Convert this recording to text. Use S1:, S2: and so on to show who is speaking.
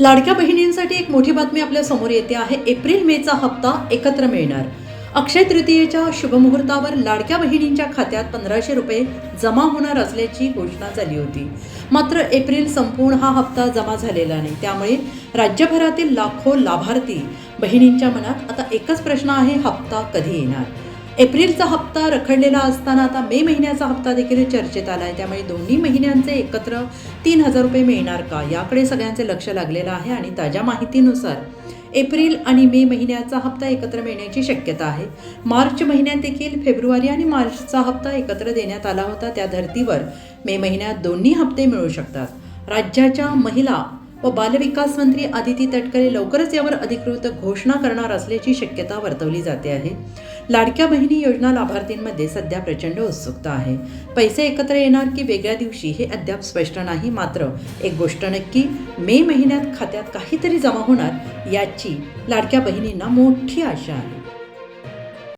S1: लाडक्या बहिणींसाठी एक मोठी बातमी आपल्यासमोर येते आहे. एप्रिल मेचा हप्ता एकत्र मिळणार. अक्षय तृतीयेच्या शुभमुहूर्तावर लाडक्या बहिणींच्या खात्यात पंधराशे रुपये जमा होणार असल्याची घोषणा झाली होती. मात्र एप्रिल संपूर्ण हा हप्ता जमा झालेला नाही. त्यामुळे राज्यभरातील लाखो लाभार्थी बहिणींच्या मनात आता एकच प्रश्न आहे हप्ता कधी येणार? एप्रिलचा हप्ता रखडलेला असताना आता मे महिन्याचा हप्ता देखील चर्चेत आला आहे त्यामुळे दोन्ही महिन्यांचे एकत्र तीन हजार रुपये मिळणार का? याकडे सगळ्यांचे लक्ष लागलेलं आहे आणि ताज्या माहितीनुसार एप्रिल आणि मे महिन्याचा हप्ता एकत्र मिळण्याची शक्यता आहे. मार्च महिन्यात देखील फेब्रुवारी आणि मार्चचा हप्ता एकत्र देण्यात आला होता. त्या धर्तीवर मे महिन्यात दोन्ही हप्ते मिळू शकतात. राज्याच्या महिला व बालविकास मंत्री आदिती तटकरे लवकरच यावर अधिकृत घोषणा करणार असल्याची शक्यता वर्तवली जाते आहे. लाडक्या बहिणी योजना लाभार्थींमध्ये सध्या प्रचंड उत्सुकता आहे. पैसे एकत्र येणार की वेगळ्या दिवशी हे अद्याप स्पष्ट नाही मात्र एक गोष्ट नक्की मे महिन्यात खात्यात काहीतरी जमा होणार याची लाडक्या बहिणींना मोठी आशा आहे.